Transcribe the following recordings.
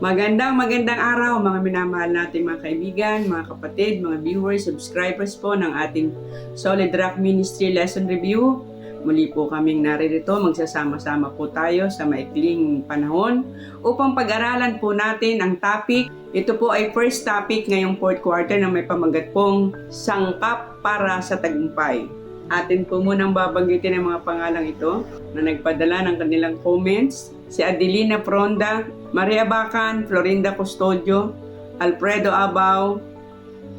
Magandang magandang araw mga minamahal nating mga kaibigan, mga kapatid, mga viewers, subscribers po ng ating Solid Rock Ministry Lesson Review. Muli po kaming naririto, magsasama-sama po tayo sa maikling panahon upang pag-aralan po natin ang topic. Ito po ay first topic ngayong fourth quarter na may pamagat pong sangkap para sa tagumpay. Atin po munang babanggitin ang mga pangalang ito na nagpadala ng kanilang comments. Si Adelina Fronda, Maria Bacan, Florinda Custodio, Alfredo Abao,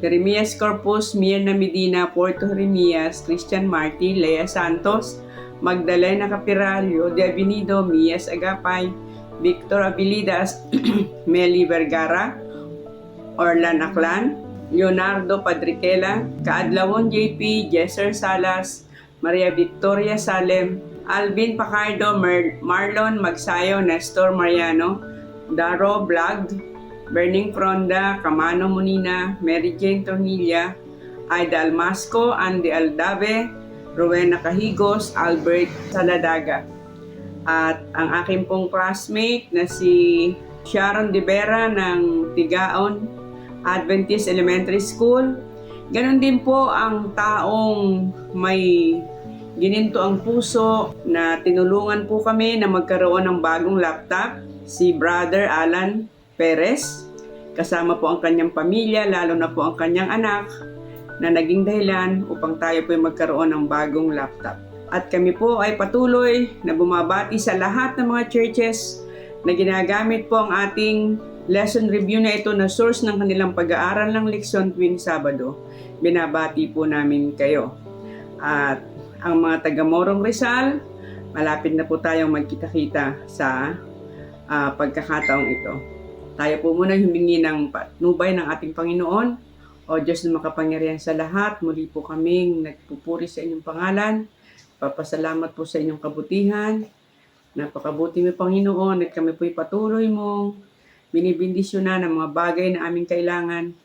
Jeremias Corpus, Mirna Medina, Porto Jeremias, Christian Marti, Lea Santos, Magdalena Capiralio, De Avenido, Mias Agapay, Victor Abilidas, Meli Vergara, Orlan Aklan, Leonardo Padriquela, Kaadlawon JP, Jesser Salas, Maria Victoria Salem, Alvin Pacardo, Mer- Marlon Magsayo, Nestor Mariano, Daro Vlog, Berning Fronda, Camano Munina, Mary Jane Tornilla, Aida Almasco, Andy Aldave, Rowena Cahigos, Albert Saladaga. At ang aking pong classmate na si Sharon De Vera ng Tigaon Adventist Elementary School. Ganon din po ang taong may gininto ang puso na tinulungan po kami na magkaroon ng bagong laptop, si Brother Alan Perez. Kasama po ang kanyang pamilya, lalo na po ang kanyang anak na naging dahilan upang tayo po ay magkaroon ng bagong laptop. At kami po ay patuloy na bumabati sa lahat ng mga churches na ginagamit po ang ating lesson review na ito na source ng kanilang pag-aaral ng leksyon tuwing Sabado. Binabati po namin kayo. At ang mga taga Morong Rizal, malapit na po tayong magkita-kita sa ah, pagkakataong ito. Tayo po muna humingi ng patnubay ng ating Panginoon. O Diyos na makapangyarihan sa lahat, muli po kaming nagpupuri sa inyong pangalan. Papasalamat po sa inyong kabutihan. Napakabuti mo, Panginoon, at kami po'y patuloy mong binibindisyonan ng mga bagay na aming kailangan,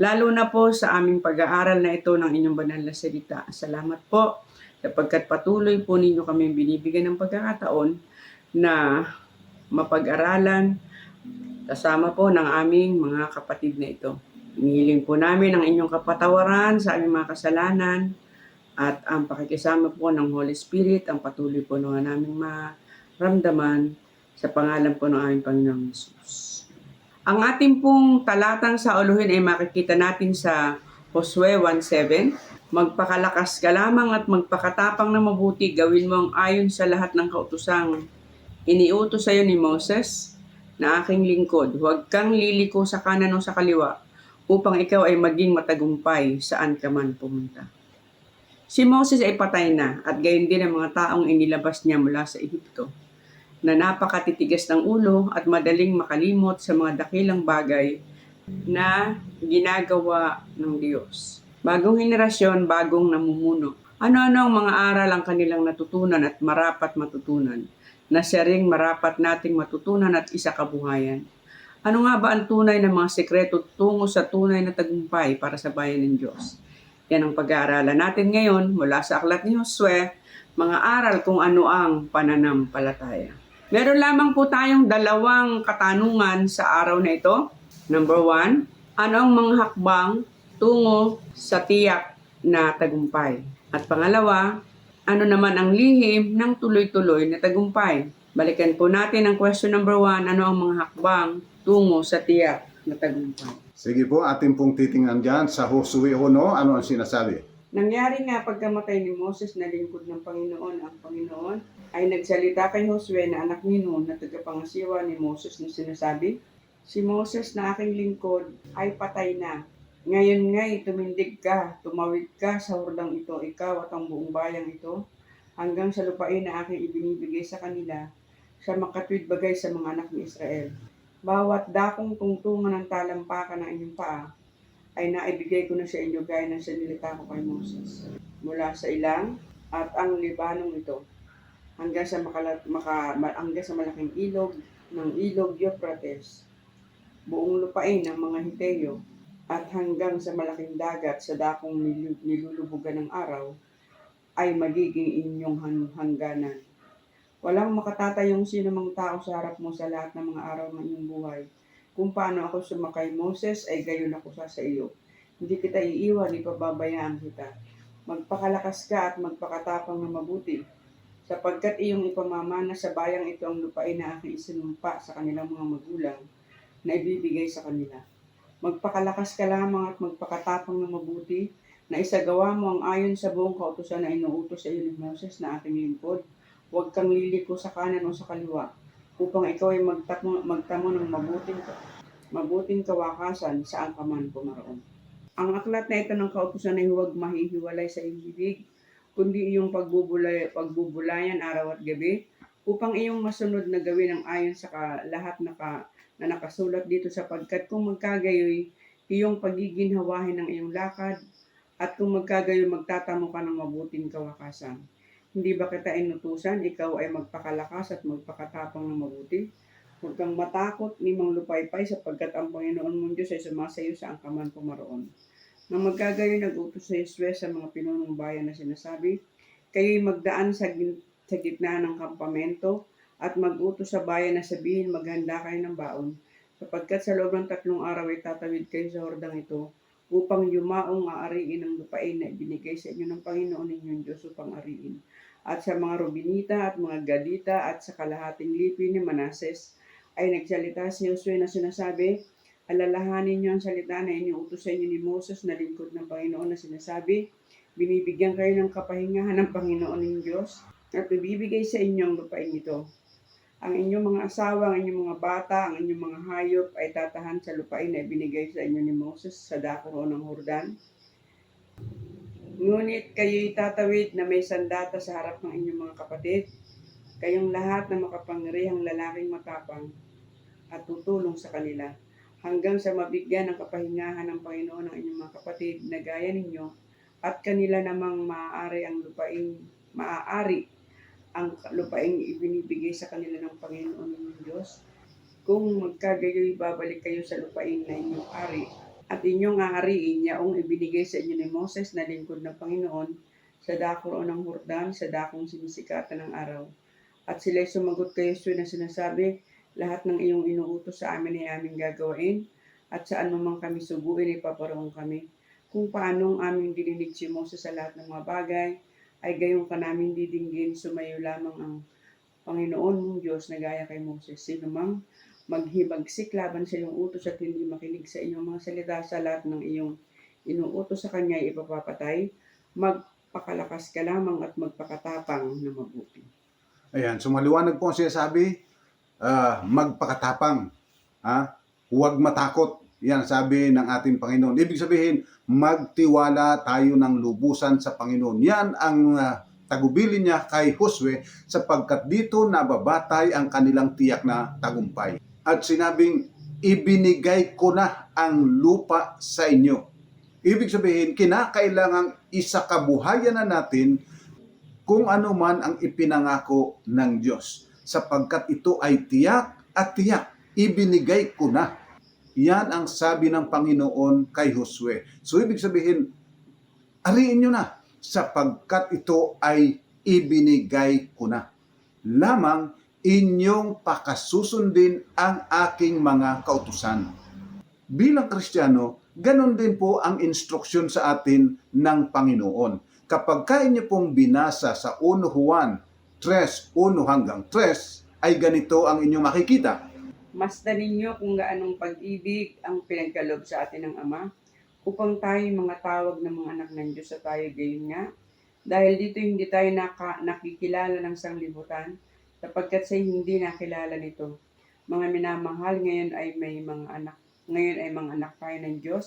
lalo na po sa aming pag-aaral na ito ng inyong banal na salita. Salamat po sapagkat patuloy po ninyo kami binibigyan ng pagkakataon na mapag-aralan kasama po ng aming mga kapatid na ito. Inihiling po namin ang inyong kapatawaran sa aming mga kasalanan at ang pakikisama po ng Holy Spirit ang patuloy po na naming maramdaman sa pangalan po ng aming Panginoong Jesus. Ang ating pong talatang sa uluhin ay makikita natin sa Josue 1.7. Magpakalakas ka lamang at magpakatapang na mabuti, gawin mo ang ayon sa lahat ng kautusang iniutos sa iyo ni Moses na aking lingkod. Huwag kang liliko sa kanan o sa kaliwa upang ikaw ay maging matagumpay saan ka man pumunta. Si Moses ay patay na at gayon din ang mga taong inilabas niya mula sa Ehipto na napakatitigas ng ulo at madaling makalimot sa mga dakilang bagay na ginagawa ng Diyos. Bagong henerasyon, bagong namumuno. Ano-ano ang mga aral ang kanilang natutunan at marapat matutunan na siya ring marapat nating matutunan at isa kabuhayan. Ano nga ba ang tunay na mga sekreto tungo sa tunay na tagumpay para sa bayan ng Diyos? Yan ang pag-aaralan natin ngayon mula sa aklat ni Josue, mga aral kung ano ang pananampalataya. Meron lamang po tayong dalawang katanungan sa araw na ito. Number one, ano ang mga hakbang tungo sa tiyak na tagumpay? At pangalawa, ano naman ang lihim ng tuloy-tuloy na tagumpay? Balikan po natin ang question number one, ano ang mga hakbang tungo sa tiyak na tagumpay? Sige po, ating pong titingnan dyan sa Josue 1, ano ang sinasabi? Nangyari nga pagkamatay ni Moses na lingkod ng Panginoon, ang Panginoon ay nagsalita kay Josue na anak ni Nun na tagapangasiwa ni Moses na sinasabi, Si Moses na aking lingkod ay patay na. Ngayon nga'y tumindig ka, tumawid ka sa hordang ito, ikaw at ang buong bayang ito, hanggang sa lupain na aking ibinibigay sa kanila, sa makatwid bagay sa mga anak ni Israel. Bawat dakong tungtungan ng talampakan ng inyong paa, ay naibigay ko na sa inyo gaya ng sinilita ko kay Moses. Mula sa ilang at ang libanong ito hanggang sa makalat, maka, ma- hanggang sa malaking ilog ng ilog Euphrates, buong lupain ng mga Hiteo at hanggang sa malaking dagat sa dakong nilu- nilulubugan ng araw ay magiging inyong han- hangganan. Walang makatatayong sino mang tao sa harap mo sa lahat ng mga araw ng iyong buhay Kung paano ako sumakay Moses, ay gayon ako sa sa iyo. Hindi kita iiwan, ipababayaan kita. Magpakalakas ka at magpakatapang na mabuti. Sapagkat iyong ipamamana sa bayang ito ang lupain na aking isinumpa sa kanilang mga magulang na ibibigay sa kanila. Magpakalakas ka lamang at magpakatapang na mabuti na isagawa mo ang ayon sa buong kautusan na inuutos sa iyo ni Moses na aking lingkod. Huwag kang liliko sa kanan o sa kaliwa upang ikaw ay magtamo, magtamo ng mabuting, mabuting kawakasan saan ka man pumaroon. Ang aklat na ito ng kautusan ay huwag mahihiwalay sa bibig, kundi iyong pagbubulay, pagbubulayan araw at gabi, upang iyong masunod na gawin ang ayon sa ka, lahat na, ka, na nakasulat dito sapagkat kung magkagayoy, iyong pagiginhawahin ng iyong lakad, at kung magkagayoy magtatamo ka ng mabuting kawakasan. Hindi ba kita inutusan, ikaw ay magpakalakas at magpakatapang ng mabuti? Huwag kang matakot ni mang lupaypay sapagkat ang Panginoon mong Diyos ay sumasayo sa angkaman pumaroon. Nang magkagayon nag-utos sa Yeswe sa mga pinunong bayan na sinasabi, kayo'y magdaan sa, sa gitna ng kampamento at mag-utos sa bayan na sabihin maghanda kayo ng baon sapagkat sa loob ng tatlong araw ay tatawid kayo sa hordang ito upang yumaong aariin ang lupain na ibinigay sa inyo ng Panginoon ninyong Diyos upang ariin. At sa mga Rubinita at mga Gadita at sa kalahating lipi ni Manases ay nagsalita si Josue na sinasabi, alalahanin niyo ang salita na iniutos sa inyo ni Moses na lingkod ng Panginoon na sinasabi, binibigyan kayo ng kapahingahan ng Panginoon ng Diyos at ibibigay sa inyo ang lupain ito. Ang inyong mga asawa, ang inyong mga bata, ang inyong mga hayop ay tatahan sa lupain na ibinigay sa inyo ni Moses sa dako ng Hordan. Ngunit kayo'y tatawid na may sandata sa harap ng inyong mga kapatid, kayong lahat na makapangyarihang lalaking matapang at tutulong sa kanila hanggang sa mabigyan ng kapahingahan ng Panginoon ng inyong mga kapatid na gaya ninyo at kanila namang maaari ang lupain maaari ang lupaing ibinibigay sa kanila ng Panginoon ng Diyos. Kung magkagayoy, babalik kayo sa lupain na inyong ari at inyong aariin yaong ibinigay sa inyo ni Moses na lingkod ng Panginoon sa dako ng Hordan, sa dakong sinisikatan ng araw. At sila'y sumagot kay Jesus na sinasabi, lahat ng iyong inuutos sa amin ay aming gagawin at saan mo man kami suguin ay paparoon kami. Kung paano ang aming dinilig si Moses sa lahat ng mga bagay, ay gayon ka namin didinggin, sumayo lamang ang Panginoon mong Diyos na gaya kay Moses. Sino mang maghibagsik laban sa iyong utos at hindi makinig sa inyong mga salita sa lahat ng iyong inuutos sa kanya ay ipapapatay, magpakalakas ka lamang at magpakatapang na mabuti. Ayan, so maliwanag po ang sinasabi, ah, magpakatapang, ha? huwag matakot. Yan sabi ng ating Panginoon. Ibig sabihin, magtiwala tayo ng lubusan sa Panginoon. Yan ang ah, tagubilin niya kay Josue sapagkat dito nababatay ang kanilang tiyak na tagumpay. At sinabing, ibinigay ko na ang lupa sa inyo. Ibig sabihin, kinakailangang isakabuhayan na natin kung ano man ang ipinangako ng Diyos. Sapagkat ito ay tiyak at tiyak, ibinigay ko na. Yan ang sabi ng Panginoon kay Josue. So ibig sabihin, ariin nyo na sapagkat ito ay ibinigay ko na. Lamang inyong pakasusundin ang aking mga kautusan. Bilang Kristiyano, ganun din po ang instruksyon sa atin ng Panginoon. Kapag kayo niyo pong binasa sa 1 Juan 3, 1 hanggang 3, ay ganito ang inyong makikita. Masdan ninyo kung gaanong pag-ibig ang pinagkalob sa atin ng Ama, upang tayo mga tawag ng mga anak ng Diyos sa tayo gayon nga. Dahil dito hindi tayo naka, nakikilala ng sanglibutan, sapagkat sa hindi nakilala nito. Mga minamahal ngayon ay may mga anak, ngayon ay mga anak tayo ng Diyos,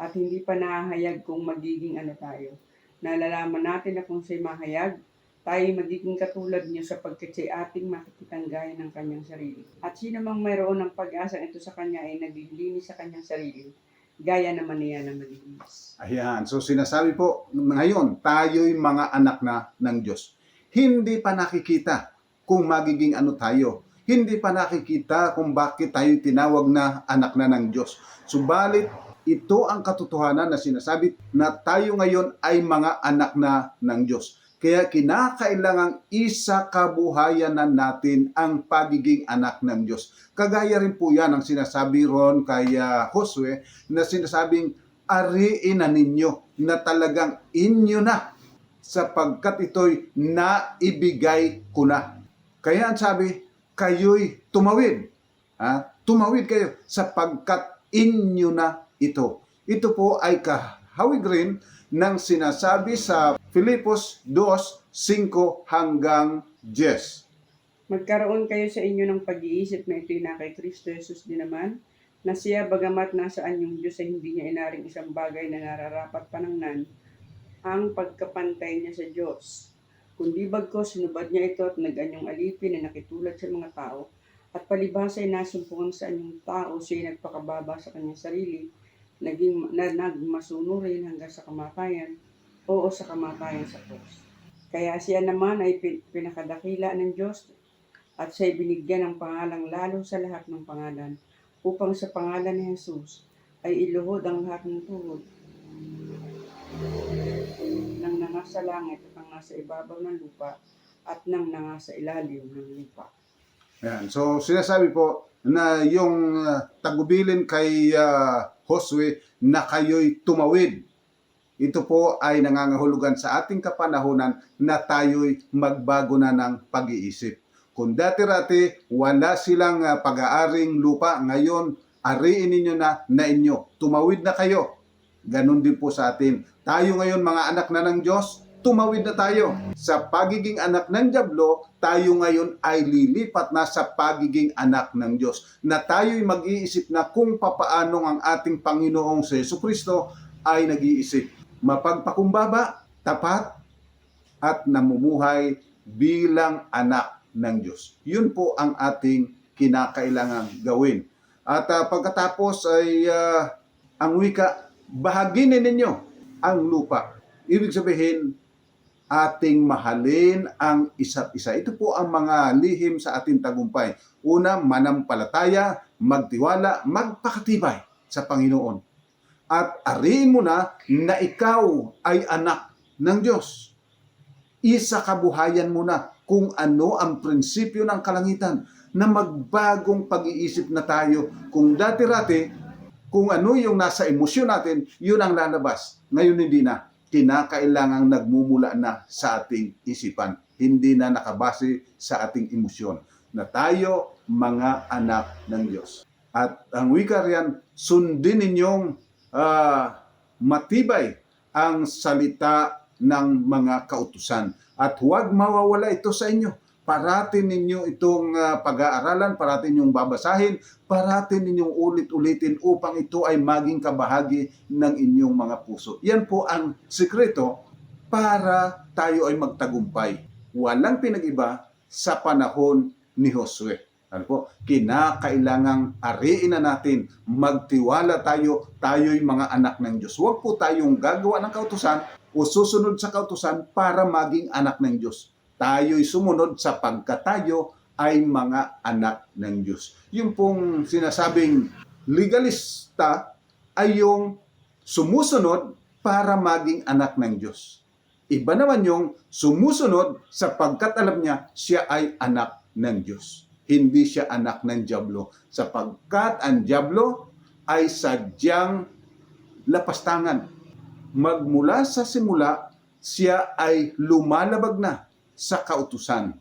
at hindi pa nahahayag kung magiging ano tayo. Nalalaman natin na kung siya'y mahayag, tayo magiging katulad niyo sapagkat siya'y ating makikitang gaya ng kanyang sarili. At sino mang mayroon ng pag-asa ito sa kanya ay naglilinis sa kanyang sarili, gaya naman niya na malinis. Ayan, so sinasabi po ngayon, tayo'y mga anak na ng Diyos. Hindi pa nakikita kung magiging ano tayo. Hindi pa nakikita kung bakit tayo tinawag na anak na ng Diyos. Subalit, ito ang katotohanan na sinasabi na tayo ngayon ay mga anak na ng Diyos. Kaya kinakailangang isa kabuhayan na natin ang pagiging anak ng Diyos. Kagaya rin po yan ang sinasabi ron kay ah, Josue na sinasabing ariin na ninyo na talagang inyo na sapagkat ito'y naibigay ko na. Kaya ang sabi, kayo'y tumawid. Ha? Tumawid kayo sapagkat inyo na ito. Ito po ay kahawig rin ng sinasabi sa Filipos 2:5 hanggang 10. Magkaroon kayo sa inyo ng pag-iisip na ito'y na kay Kristo Jesus din naman, na siya bagamat nasaan yung Diyos ay hindi niya inaring isang bagay na nararapat panangnan ang pagkapantay niya sa Diyos. Kundi bagko sinubad niya ito at nag-anyong alipin na nakitulad sa mga tao at palibhasa ay nasumpungan sa anyong tao siya nagpakababa sa kanyang sarili naging na, nagmasuno rin hanggang sa kamatayan oo sa kamatayan sa cross. Kaya siya naman ay pin- pinakadakila ng Diyos at siya'y binigyan ng pangalang lalo sa lahat ng pangalan upang sa pangalan ni Jesus ay iluhod ang lahat ng tuhod ng nangasa langit at ang nasa ibabaw ng lupa at ng nangasa ilalim ng lupa. Ayan. So sinasabi po na yung uh, tagubilin kay uh, Josue na kayo'y tumawid. Ito po ay nangangahulugan sa ating kapanahonan na tayo'y magbago na ng pag-iisip. Kung dati-rati wala silang uh, pag-aaring lupa, ngayon ariin ninyo na na inyo. Tumawid na kayo. Ganon din po sa atin. Tayo ngayon mga anak na ng Diyos, tumawid na tayo. Sa pagiging anak ng Diablo, tayo ngayon ay lilipat na sa pagiging anak ng Diyos. Na tayo'y mag-iisip na kung papaano ang ating Panginoong sa Yesu Kristo ay nag-iisip. Mapagpakumbaba, tapat, at namumuhay bilang anak ng Diyos. Yun po ang ating kinakailangang gawin. At ah, pagkatapos ay ah, ang wika, bahaginin ninyo ang lupa. Ibig sabihin, ating mahalin ang isa't isa. Ito po ang mga lihim sa ating tagumpay. Una, manampalataya, magtiwala, magpakatibay sa Panginoon. At ariin mo na na ikaw ay anak ng Diyos. Isa kabuhayan mo na kung ano ang prinsipyo ng kalangitan na magbagong pag-iisip na tayo. Kung dati-rati, kung ano yung nasa emosyon natin, yun ang lalabas. Ngayon hindi na. Kinakailangang nagmumula na sa ating isipan. Hindi na nakabase sa ating emosyon. Na tayo mga anak ng Diyos. At ang wika riyan, sundin ninyong ah, matibay ang salita ng mga kautusan. At huwag mawawala ito sa inyo. Paratin ninyo itong ah, pag-aaralan, paratin ninyong babasahin, paratin ninyong ulit-ulitin upang ito ay maging kabahagi ng inyong mga puso. Yan po ang sikreto para tayo ay magtagumpay. Walang pinag-iba sa panahon ni Josue. Ano po? Kinakailangang ariin na natin, magtiwala tayo, tayo'y mga anak ng Diyos. Huwag po tayong gagawa ng kautusan o susunod sa kautusan para maging anak ng Diyos. Tayo'y sumunod sapagkat tayo ay mga anak ng Diyos. Yung pong sinasabing legalista ay yung sumusunod para maging anak ng Diyos. Iba naman yung sumusunod sapagkat alam niya siya ay anak ng Diyos. Hindi siya anak ng Diablo sapagkat ang Diablo ay sadyang lapastangan. Magmula sa simula, siya ay lumalabag na sa kautusan.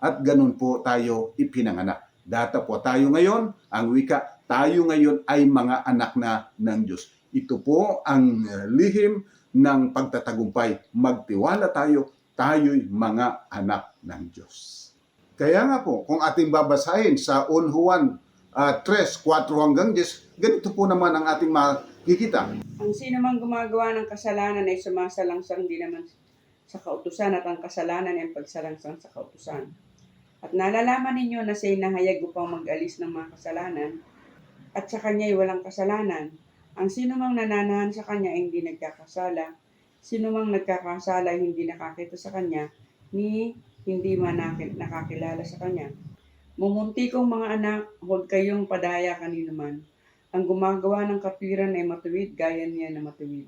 At ganun po tayo ipinanganak. Data po tayo ngayon, ang wika, tayo ngayon ay mga anak na ng Diyos. Ito po ang lihim ng pagtatagumpay. Magtiwala tayo, tayo'y mga anak ng Diyos. Kaya nga po, kung ating babasahin sa 1 Juan uh, 3, 4 hanggang 10, ganito po naman ang ating makikita. Ang sino mang gumagawa ng kasalanan ay sumasalangsang di naman sa kautusan at ang kasalanan ay pagsalangsang sa kautusan. At nalalaman ninyo na siya'y nahayag upang mag-alis ng mga kasalanan at sa kanya'y walang kasalanan. Ang sino mang nananahan sa kanya ay hindi nagkakasala. Sino mang nagkakasala ay hindi nakakita sa kanya ni hindi man nakakilala sa kanya. Mumunti kong mga anak, huwag kayong padaya kanino man. Ang gumagawa ng katwiran ay matuwid, gaya niya na matuwid.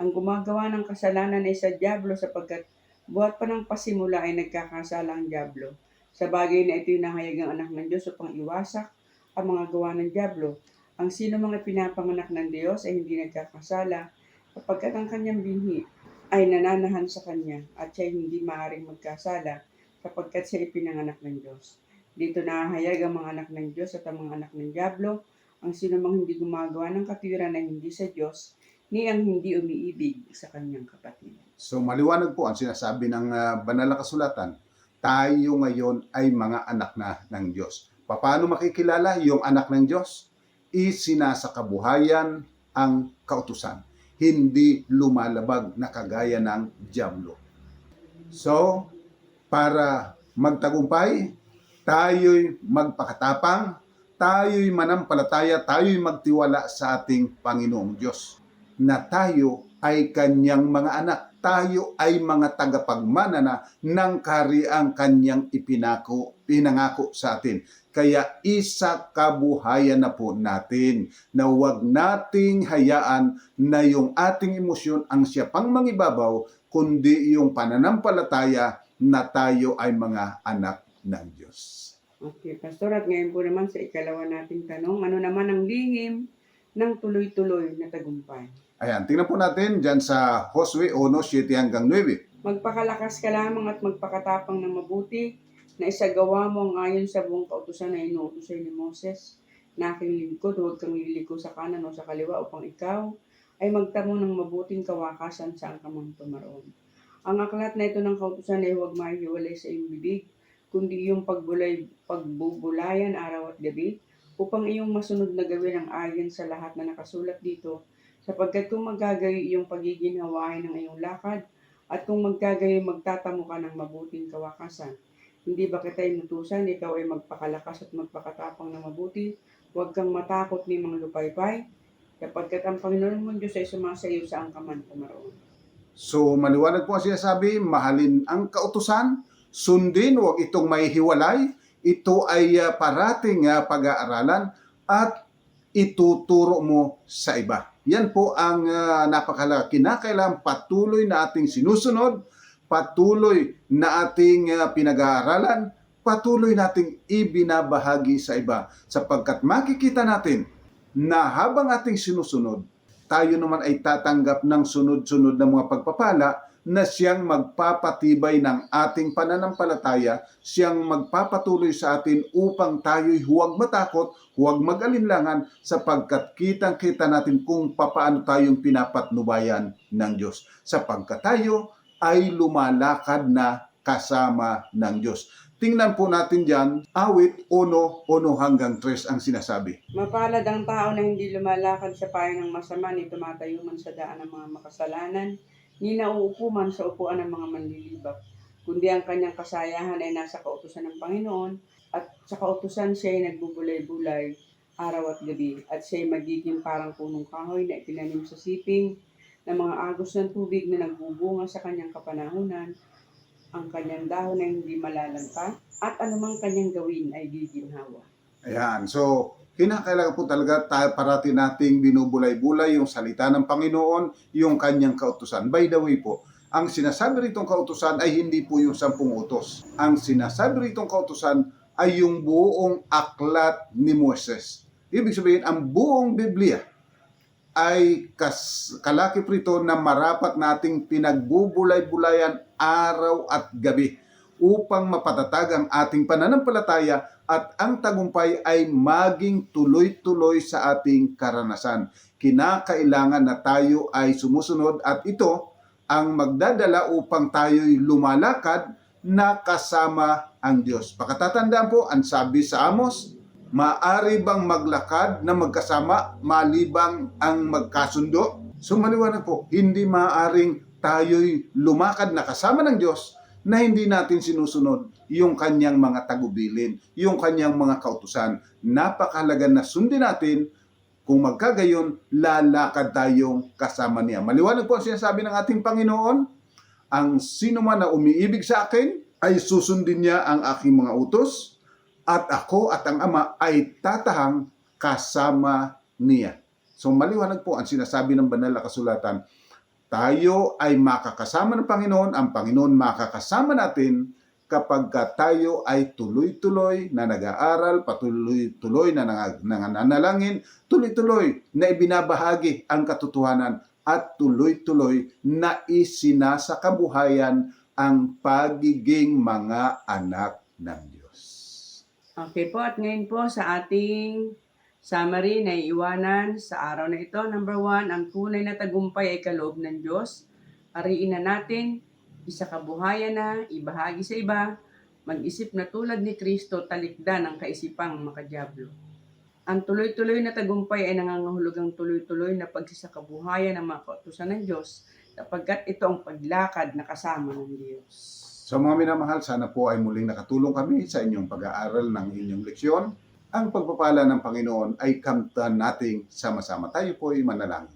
Ang gumagawa ng kasalanan ay sa Diablo sapagkat Buhat pa ng pasimula ay nagkakasala ang Diablo. Sa bagay na ito'y nahayag ang anak ng Diyos upang iwasak ang mga gawa ng Diablo. Ang sino mga pinapanganak ng Diyos ay hindi nagkakasala kapagkat ang kanyang binhi ay nananahan sa kanya at siya hindi maaaring magkasala kapagkat siya ipinanganak ng Diyos. Dito nahahayag ang mga anak ng Diyos at ang mga anak ng Diablo, ang sino mang hindi gumagawa ng katwiran na hindi sa Diyos, ni ang hindi umiibig sa kanyang kapatid. So maliwanag po ang sinasabi ng ah, banal na kasulatan, tayo ngayon ay mga anak na ng Diyos. Paano makikilala yung anak ng Diyos? Isinasakabuhayan ang kautusan. Hindi lumalabag na kagaya ng Diablo. So, para magtagumpay, tayo'y magpakatapang, tayo'y manampalataya, tayo'y magtiwala sa ating Panginoong Diyos na tayo ay kanyang mga anak. Tayo ay mga tagapagmana na ng kariang kanyang ipinako, pinangako sa atin. Kaya isa kabuhayan na po natin na huwag nating hayaan na yung ating emosyon ang siya pang mangibabaw, kundi yung pananampalataya na tayo ay mga anak ng Diyos. Okay, Pastor, at ngayon po naman sa ikalawa nating tanong, ano naman ang lihim ng tuloy-tuloy na tagumpay? Ayan, tingnan po natin dyan sa Josue 1, 7 hanggang 9. Magpakalakas ka lamang at magpakatapang ng mabuti na isagawa mo ang ayon sa buong kautusan na inuutos sa'yo ni Moses na aking lingkod, huwag kang liliko sa kanan o sa kaliwa upang ikaw ay magtamo ng mabuting kawakasan saan ka man tumaroon. Ang aklat na ito ng kautusan ay huwag mahihiwalay sa iyong bibig, kundi iyong pagbulay, pagbubulayan araw at gabi, upang iyong masunod na gawin ang ayon sa lahat na nakasulat dito, sapagkat kung magagayi iyong pagiginhawain ng iyong lakad, at kung magkagayon magtatamo ka ng mabuting kawakasan. Hindi ba kita inutusan, ikaw ay magpakalakas at magpakatapang ng mabuti, huwag kang matakot ni mga lupaypay, kapagkat ang Panginoon mong Diyos ay sumasayo sa ang kaman pumaroon. So maliwanag po ang sinasabi, mahalin ang kautusan, sundin, huwag itong may hiwalay, ito ay ah, parating ah, pag-aaralan at ituturo mo sa iba. Yan po ang uh, napakalaga. Kinakailangan patuloy na ating sinusunod, patuloy na ating ah, pinag-aaralan, patuloy nating ibinabahagi sa iba sapagkat makikita natin na habang ating sinusunod, tayo naman ay tatanggap ng sunod-sunod na mga pagpapala na siyang magpapatibay ng ating pananampalataya, siyang magpapatuloy sa atin upang tayo'y huwag matakot, huwag mag-alinlangan sapagkat kitang-kita natin kung papaano tayong pinapatnubayan ng Diyos. Sapagkat tayo ay lumalakad na kasama ng Diyos. Tingnan po natin dyan, awit 1, 1 hanggang 3 ang sinasabi. Mapalad ang tao na hindi lumalakad sa payo ng masama ni tumatayo man sa daan ng mga makasalanan, ni nauupo man sa upuan ng mga manlilibak, kundi ang kanyang kasayahan ay nasa kautusan ng Panginoon, at sa kautusan siya ay nagbubulay-bulay araw at gabi, at siya ay magiging parang punong kahoy na itinanim sa siping ng mga agos ng tubig na nagbubunga sa kanyang kapanahunan, ang kanyang dahon ay hindi malalanta, at anumang kanyang gawin ay giginhawa. Ayan. So, kinakailangan po talaga tayo parati nating binubulay-bulay yung salita ng Panginoon, yung kanyang kautusan. By the way po, ang sinasabi ritong kautusan ay hindi po yung sampung utos. Ang sinasabi ritong kautusan ay yung buong aklat ni Moses. Ibig sabihin, ang buong Biblia ay kas, kalakip rito na marapat nating pinagbubulay-bulayan araw at gabi upang mapatatag ang ating pananampalataya at ang tagumpay ay maging tuloy-tuloy sa ating karanasan. Kinakailangan na tayo ay sumusunod at ito ang magdadala upang tayo'y lumalakad na kasama ang Diyos. Pakatatandaan po, ang sabi sa Amos, maari bang maglakad na magkasama malibang ang magkasundo? So maliwanag po, hindi maaring tayo'y lumakad na kasama ng Diyos na hindi natin sinusunod yung kanyang mga tagubilin, yung kanyang mga kautusan. Napakahalaga na sundin natin kung magkagayon, lalakad tayong kasama niya. Maliwanag po ang sinasabi ng ating Panginoon, ang sino man na umiibig sa akin, ay susundin niya ang aking mga utos, at ako at ang Ama ay tatahang kasama niya. So maliwanag po ang sinasabi ng banal na kasulatan, tayo ay makakasama ng Panginoon, ang Panginoon makakasama natin kapag ka tayo ay tuloy-tuloy na nag-aaral, patuloy-tuloy na nang- nananalangin, tuloy-tuloy na ibinabahagi ang katotohanan at tuloy-tuloy na isinasakabuhayan ang pagiging mga anak ng Diyos. Okay po, at ngayon po sa ating summary na iiwanan sa araw na ito. Number one, ang tunay na tagumpay ay kaloob ng Diyos. Ariin na natin, isa kabuhayan na, ibahagi sa iba, mag-isip na tulad ni Kristo, talikdan ang kaisipang makadyablo. Ang tuloy-tuloy na tagumpay ay nangangahulugang tuloy-tuloy na pagsisakabuhayan ng mga kautusan ng Diyos sapagkat ito ang paglakad na kasama ng Diyos. Sa mga minamahal, sana po ay muling nakatulong kami sa inyong pag-aaral ng inyong leksyon. Ang pagpapala ng Panginoon ay kamtan nating sama-sama. Tayo po ay manalangin.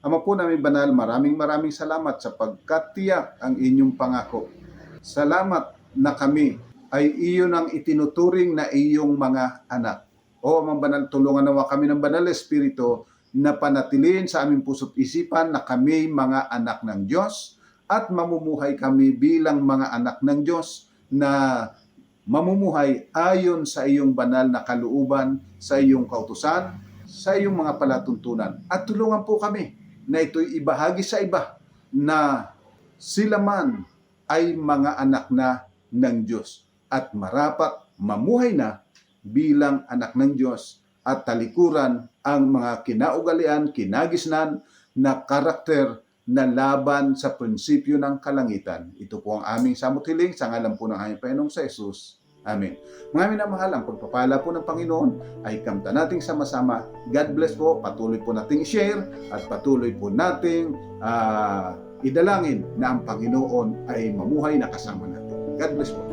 Ama po namin banal, maraming maraming salamat sa pagkatiyak ang inyong pangako. Salamat na kami ay iyon ang itinuturing na iyong mga anak. O Amang Banal, tulungan nawa kami ng Banal Espiritu na panatiliin sa aming puso't isipan na kami mga anak ng Diyos at mamumuhay kami bilang mga anak ng Diyos na mamumuhay ayon sa iyong banal na kalooban, sa iyong kautusan, sa iyong mga palatuntunan. At tulungan po kami na ito'y ibahagi sa iba na sila man ay mga anak na ng Diyos at marapat mamuhay na bilang anak ng Diyos at talikuran ang mga kinaugalian, kinagisnan na karakter na laban sa prinsipyo ng kalangitan. Ito po ang aming samot hiling sa ngalan po ng aming Panginoong sa Jesus. Amen. Mga minamahal, ang pagpapala po ng Panginoon ay kamta nating sama-sama. God bless po. Patuloy po nating share at patuloy po nating ah, idalangin na ang Panginoon ay mamuhay na kasama natin. God bless po.